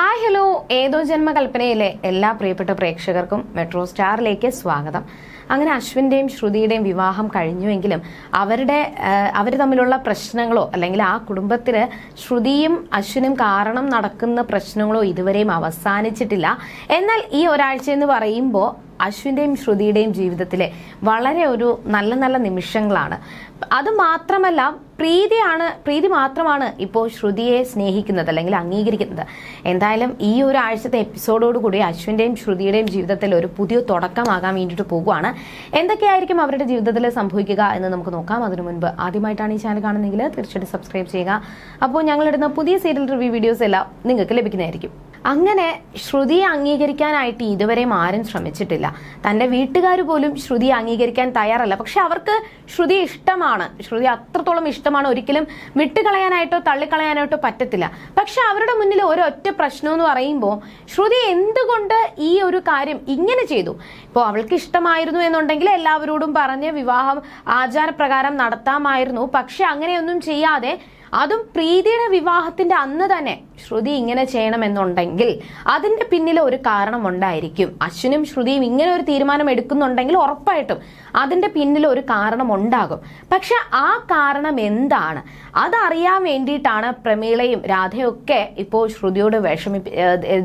Hi hello. ഏതോ ജന്മകൽപ്പനയിലെ എല്ലാ പ്രിയപ്പെട്ട പ്രേക്ഷകർക്കും മെട്രോ സ്റ്റാറിലേക്ക് സ്വാഗതം. അങ്ങനെ അശ്വിന്റെയും ശ്രുതിയുടെയും വിവാഹം കഴിഞ്ഞുവെങ്കിലും അവരുടെ അവർ തമ്മിലുള്ള പ്രശ്നങ്ങളോ അല്ലെങ്കിൽ ആ കുടുംബത്തിൽ ശ്രുതിയും അശ്വിനും കാരണം നടക്കുന്ന പ്രശ്നങ്ങളോ ഇതുവരെയും അവസാനിച്ചിട്ടില്ല. എന്നാൽ ഈ ഒരാഴ്ച എന്ന് പറയുമ്പോൾ അശ്വിന്റെയും ശ്രുതിയുടെയും ജീവിതത്തിലെ വളരെ ഒരു നല്ല നല്ല നിമിഷങ്ങളാണ്. അത് മാത്രമല്ല പ്രീതിയാണ് പ്രീതി മാത്രമാണ് ഇപ്പോൾ ശ്രുതിയെ സ്നേഹിക്കുന്നത് അല്ലെങ്കിൽ അംഗീകരിക്കുന്നത്. എന്തായാലും ഈ ഒരു ആഴ്ചത്തെ എപ്പിസോഡോടുകൂടി അശ്വിന്റെയും ശ്രുതിയുടെയും ജീവിതത്തിൽ ഒരു പുതിയ തുടക്കമാകാൻ വേണ്ടിയിട്ട് പോകുവാണ്. എന്തൊക്കെയായിരിക്കും അവരുടെ ജീവിതത്തിൽ സംഭവിക്കുക എന്ന് നമുക്ക് നോക്കാം. അതിനു മുൻപ് ആദ്യമായിട്ടാണ് ഈ ചാനൽ കാണുന്നതെങ്കിൽ തീർച്ചയായിട്ടും സബ്സ്ക്രൈബ് ചെയ്യുക. അപ്പോൾ ഞങ്ങളിടുന്ന പുതിയ സീരിയൽ റിവ്യൂ വീഡിയോസ് എല്ലാം നിങ്ങൾക്ക് ലഭിക്കുന്നതായിരിക്കും. അങ്ങനെ ശ്രുതിയെ അംഗീകരിക്കാനായിട്ട് ഇതുവരെ ആരും ശ്രമിച്ചിട്ടില്ല. തന്റെ വീട്ടുകാർ പോലും ശ്രുതിയെ അംഗീകരിക്കാൻ തയ്യാറല്ല. പക്ഷെ അവർക്ക് ശ്രുതി ഇഷ്ടമാണ്. ശ്രുതി അത്രത്തോളം ഇഷ്ടമാണ്. ഒരിക്കലും വിട്ടുകളയാനായിട്ടോ തള്ളിക്കളയാനായിട്ടോ പറ്റത്തില്ല. പക്ഷെ അവരുടെ മുന്നിൽ ഒരൊറ്റ പ്രശ്നം എന്ന് പറയുമ്പോൾ ശ്രുതി എന്തുകൊണ്ട് ഈ ഒരു കാര്യം ഇങ്ങനെ ചെയ്തു? ഇപ്പോൾ അവൾക്ക് ഇഷ്ടമായിരുന്നു എന്നുണ്ടെങ്കിൽ എല്ലാവരോടും പറഞ്ഞ് വിവാഹം ആചാരപ്രകാരം നടത്താമായിരുന്നു. പക്ഷെ അങ്ങനെയൊന്നും ചെയ്യാതെ അതും പ്രീതിയുടെ വിവാഹത്തിന്റെ അന്ന് തന്നെ ശ്രുതി ഇങ്ങനെ ചെയ്യണമെന്നുണ്ടെങ്കിൽ അതിന്റെ പിന്നിൽ ഒരു കാരണം ഉണ്ടായിരിക്കും. അശ്വിനും ശ്രുതിയും ഇങ്ങനെ ഒരു തീരുമാനം എടുക്കുന്നുണ്ടെങ്കിൽ ഉറപ്പായിട്ടും അതിന്റെ പിന്നിൽ ഒരു കാരണം ഉണ്ടാകും. പക്ഷെ ആ കാരണം എന്താണ്? അതറിയാൻ വേണ്ടിയിട്ടാണ് പ്രമീളയും രാധയൊക്കെ ഇപ്പോൾ ശ്രുതിയോട് വിഷമി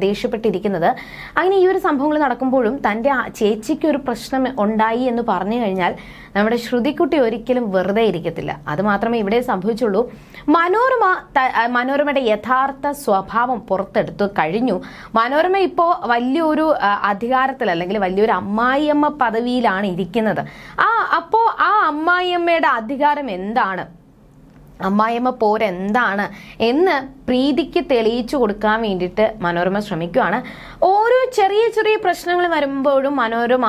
ദേഷ്യപ്പെട്ടിരിക്കുന്നത്. അങ്ങനെ ഈ ഒരു സംഭവങ്ങൾ നടക്കുമ്പോഴും തന്റെ ചേച്ചിക്ക് ഒരു പ്രശ്നം ഉണ്ടായി എന്ന് പറഞ്ഞു കഴിഞ്ഞാൽ നമ്മുടെ ശ്രുതിക്കുട്ടി ഒരിക്കലും വെറുതെ ഇരിക്കത്തില്ല. അത് മാത്രമേ ഇവിടെ സംഭവിച്ചുള്ളൂ. മനോരമ മനോരമയുടെ യഥാർത്ഥ സ്വഭാവം പുറത്തെടുത്ത് കഴിഞ്ഞു. മനോരമ ഇപ്പോൾ വലിയൊരു അധികാരത്തിൽ അല്ലെങ്കിൽ വലിയൊരു അമ്മായിയമ്മ പദവിയിലാണ് ഇരിക്കുന്നത്. ആ അപ്പോൾ ആ അമ്മായിയമ്മയുടെ അധികാരം എന്താണ്? അമ്മായിയമ്മ പോരെന്താണ് എന്ന് പ്രീതിക്ക് തെളിയിച്ചു കൊടുക്കാൻ വേണ്ടിയിട്ട് മനോരമ ശ്രമിക്കുകയാണ്. ഓരോ ചെറിയ ചെറിയ പ്രശ്നങ്ങൾ വരുമ്പോഴും മനോരമ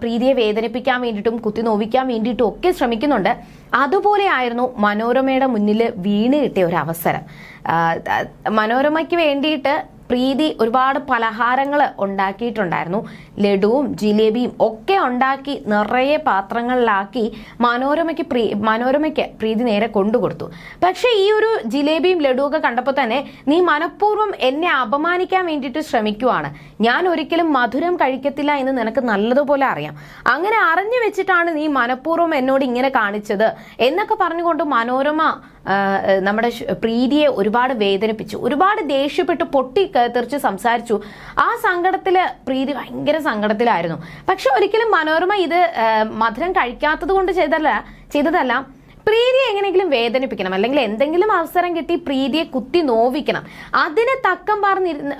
പ്രീതിയെ വേദനിപ്പിക്കാൻ വേണ്ടിയിട്ടും കുത്തി നോവിക്കാൻ വേണ്ടിയിട്ടും ഒക്കെ ശ്രമിക്കുന്നുണ്ട്. അതുപോലെ ആയിരുന്നു മനോരമയുടെ മുന്നിൽ വീണ് കിട്ടിയ ഒരു അവസരം. മനോരമയ്ക്ക് വേണ്ടിയിട്ട് പ്രീതി ഒരുപാട് പലഹാരങ്ങൾ ഉണ്ടാക്കിയിട്ടുണ്ടായിരുന്നു. ലഡുവും ജിലേബിയും ഒക്കെ ഉണ്ടാക്കി നിറയെ പാത്രങ്ങളിലാക്കി മനോരമയ്ക്ക് പ്രീ മനോരമയ്ക്ക് പ്രീതി നേരെ കൊണ്ടുകൊടുത്തു. പക്ഷേ ഈ ഒരു ജിലേബിയും ലഡുവും ഒക്കെ കണ്ടപ്പോൾ തന്നെ നീ മനഃപൂർവം എന്നെ അപമാനിക്കാൻ വേണ്ടിയിട്ട് ശ്രമിക്കുവാണ്. ഞാൻ ഒരിക്കലും മധുരം കഴിക്കത്തില്ല എന്ന് നിനക്ക് നല്ലതുപോലെ അറിയാം. അങ്ങനെ അറിഞ്ഞു വെച്ചിട്ടാണ് നീ മനഃപൂർവം എന്നോട് ഇങ്ങനെ കാണിച്ചത് എന്നൊക്കെ പറഞ്ഞുകൊണ്ട് മനോരമ നമ്മുടെ പ്രീതിയെ ഒരുപാട് വേദനിപ്പിച്ചു. ഒരുപാട് ദേഷ്യപ്പെട്ട് പൊട്ടി തെറിച്ച് സംസാരിച്ചു. ആ സങ്കടത്തിൽ പ്രീതി ഭയങ്കര സങ്കടത്തിലായിരുന്നു. പക്ഷെ ഒരിക്കലും മനോരമ ഇത് മധുരം കഴിക്കാത്തത് കൊണ്ട് ചെയ്തല്ല ചെയ്തതല്ല. പ്രീതിയെ എങ്ങനെയെങ്കിലും വേദനിപ്പിക്കണം. അല്ലെങ്കിൽ എന്തെങ്കിലും അവസരം കിട്ടി പ്രീതിയെ കുത്തി നോവിക്കണം. അതിനെ തക്കം പാർന്നിരുന്ന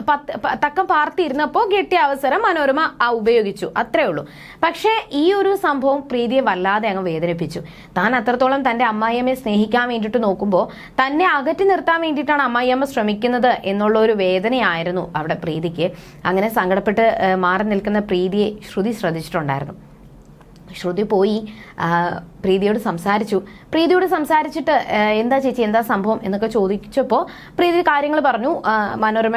തക്കം പാർത്തിരുന്നപ്പോൾ കിട്ടിയ അവസരം മനോരമ ഉപയോഗിച്ചു. അത്രേ ഉള്ളൂ. പക്ഷേ ഈ ഒരു സംഭവം പ്രീതിയെ വല്ലാതെ അങ്ങ് വേദനിപ്പിച്ചു. താൻ അത്രത്തോളം തന്റെ അമ്മായിയമ്മയെ സ്നേഹിക്കാൻ വേണ്ടിയിട്ട് നോക്കുമ്പോൾ തന്നെ അകറ്റി നിർത്താൻ വേണ്ടിയിട്ടാണ് അമ്മായിയമ്മ ശ്രമിക്കുന്നത് എന്നുള്ള ഒരു വേദനയായിരുന്നു അവിടെ പ്രീതിക്ക്. അങ്ങനെ സങ്കടപ്പെട്ട് മാറി നിൽക്കുന്ന പ്രീതിയെ ശ്രുതി ശ്രദ്ധിച്ചിട്ടുണ്ടായിരുന്നു. ശ്രുതി പോയി. പ്രീതിയോട് സംസാരിച്ചു. പ്രീതിയോട് സംസാരിച്ചിട്ട് എന്താ ചേച്ചി എന്താ സംഭവം എന്നൊക്കെ ചോദിച്ചപ്പോൾ പ്രീതി കാര്യങ്ങൾ പറഞ്ഞു. മനോരമ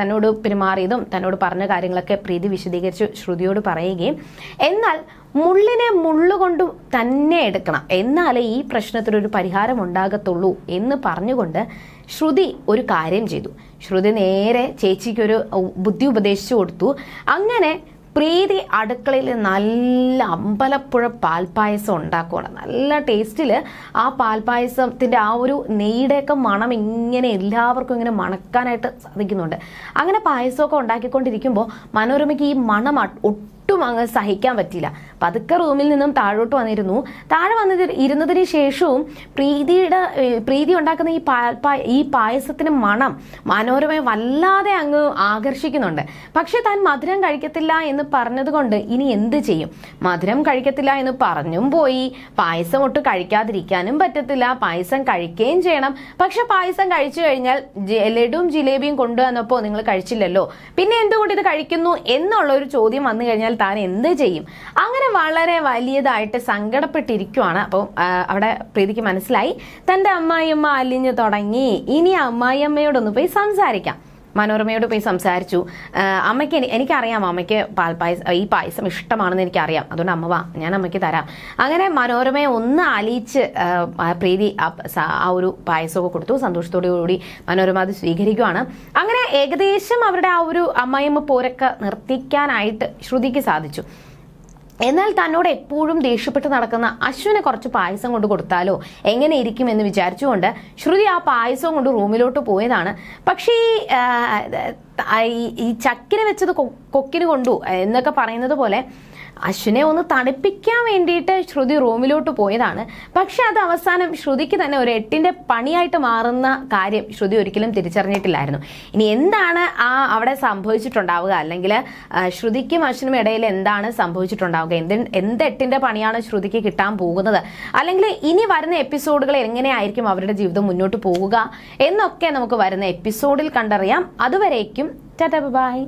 തന്നോട് പെരുമാറിയതും തന്നോട് പറഞ്ഞ കാര്യങ്ങളൊക്കെ പ്രീതി വിശദീകരിച്ചു ശ്രുതിയോട് പറയുകയും എന്നാൽ മുള്ളിനെ മുള്ളുകൊണ്ടും തന്നെ എടുക്കണം. എന്നാലേ ഈ പ്രശ്നത്തിനൊരു പരിഹാരം ഉണ്ടാകത്തുള്ളൂ എന്ന് പറഞ്ഞുകൊണ്ട് ശ്രുതി ഒരു കാര്യം ചെയ്തു. ശ്രുതി നേരെ ചേച്ചിക്കൊരു ബുദ്ധി ഉപദേശിച്ചു കൊടുത്തു. അങ്ങനെ പ്രീതി അടുക്കളയിൽ നല്ല അമ്പലപ്പുഴ പാൽപ്പായസം ഉണ്ടാക്കുകയാണ് നല്ല ടേസ്റ്റിൽ ആ പാൽപ്പായസത്തിന്റെ ആ ഒരു നെയ്യുടെയൊക്കെ മണം ഇങ്ങനെ എല്ലാവർക്കും ഇങ്ങനെ മണക്കാനായിട്ട് സാധിക്കുന്നുണ്ട്. അങ്ങനെ പായസമൊക്കെ ഉണ്ടാക്കിക്കൊണ്ടിരിക്കുമ്പോൾ മനോരമയ്ക്ക് ഈ മണം ഒട്ടും അങ്ങ് സഹിക്കാൻ പറ്റിയില്ല. പതുക്കെ റൂമിൽ നിന്നും താഴോട്ട് വന്നിരുന്നു. താഴെ വന്നത് ഇരുന്നതിന് ശേഷവും പ്രീതിയുടെ പ്രീതി ഉണ്ടാക്കുന്ന ഈ പാൽപ്പായ ഈ പായസത്തിന് മണം മനോരമയെ വല്ലാതെ അങ്ങ് ആകർഷിക്കുന്നുണ്ട്. പക്ഷെ താൻ മധുരം കഴിക്കത്തില്ല എന്ന് പറഞ്ഞതുകൊണ്ട് ഇനി എന്ത് ചെയ്യും? മധുരം കഴിക്കത്തില്ല എന്ന് പറഞ്ഞും പോയി. പായസം ഒട്ടും കഴിക്കാതിരിക്കാനും പറ്റത്തില്ല. പായസം കഴിക്കുകയും ചെയ്യണം. പക്ഷെ പായസം കഴിച്ചു കഴിഞ്ഞാൽ ലഡുവും ജിലേബിയും കൊണ്ടുവന്നപ്പോൾ നിങ്ങൾ കഴിച്ചില്ലല്ലോ. പിന്നെ എന്തുകൊണ്ട് ഇത് കഴിക്കുന്നു? എന്നുള്ള ഒരു ചോദ്യം വന്നു കഴിഞ്ഞാൽ താൻ എന്ത് ചെയ്യും? അങ്ങനെ വളരെ വലിയതായിട്ട് സങ്കടപ്പെട്ടിരിക്കുവാണ്. അപ്പോൾ അവിടെ പ്രീതിക്ക് മനസ്സിലായി. തന്റെ അമ്മായിയമ്മ അലിഞ്ഞു തുടങ്ങി. ഇനി അമ്മായിയമ്മയോടൊന്ന് പോയി സംസാരിക്കാം. മനോരമയോട് പോയി സംസാരിച്ചു. അമ്മയ്ക്ക് എനി- എനിക്കറിയാം അമ്മയ്ക്ക് പാൽ പായസം ഈ പായസം ഇഷ്ടമാണെന്ന് എനിക്കറിയാം. അതുകൊണ്ട് അമ്മ വാ ഞാൻ അമ്മയ്ക്ക് തരാം. അങ്ങനെ മനോരമയെ ഒന്ന് അലിയിച്ച് പ്രീതി ആ ഒരു പായസമൊക്കെ കൊടുത്തു. സന്തോഷത്തോടു കൂടി മനോരമ അത് സ്വീകരിക്കുകയാണ് അങ്ങനെ ഏകദേശം അവരുടെ ആ ഒരു അമ്മയമ്മ പോരൊക്കെ നിർത്തിക്കാനായിട്ട് ശ്രുതിക്ക് സാധിച്ചു. എന്നാൽ തന്നോട് എപ്പോഴും ദേഷ്യപ്പെട്ട് നടക്കുന്ന അശ്വിനെ കുറച്ച് പായസം കൊണ്ട് കൊടുത്താലോ? എങ്ങനെ ഇരിക്കും എന്ന് വിചാരിച്ചുകൊണ്ട് ശ്രുതി ആ പായസം കൊണ്ട് റൂമിലോട്ട് പോയതാണ്. പക്ഷേ ഈ, ചക്കിന് വെച്ചത് കൊക്കിന് കൊണ്ടു. എന്നൊക്കെ പറയുന്നത് പോലെ അശ്വിനെ ഒന്ന് തണുപ്പിക്കാൻ വേണ്ടിയിട്ട് ശ്രുതി റൂമിലോട്ട് പോയതാണ്. പക്ഷെ അത് അവസാനം ശ്രുതിക്ക് തന്നെ ഒരു എട്ടിന്റെ പണിയായിട്ട് മാറുന്ന കാര്യം ശ്രുതി ഒരിക്കലും തിരിച്ചറിഞ്ഞിട്ടില്ലായിരുന്നു. ഇനി എന്താണ് ആ അവിടെ സംഭവിച്ചിട്ടുണ്ടാവുക? അല്ലെങ്കിൽ ശ്രുതിക്കും അശ്വിനും ഇടയിൽ എന്താണ് സംഭവിച്ചിട്ടുണ്ടാവുക? എന്ത് എന്ത് എട്ടിന്റെ പണിയാണ് ശ്രുതിക്ക് കിട്ടാൻ പോകുന്നത്? അല്ലെങ്കിൽ ഇനി വരുന്ന എപ്പിസോഡുകൾ എങ്ങനെയായിരിക്കും അവരുടെ ജീവിതം മുന്നോട്ട് പോവുക എന്നൊക്കെ നമുക്ക് വരുന്ന എപ്പിസോഡിൽ കണ്ടറിയാം. അതുവരേക്കും ടാറ്റ ബൈ.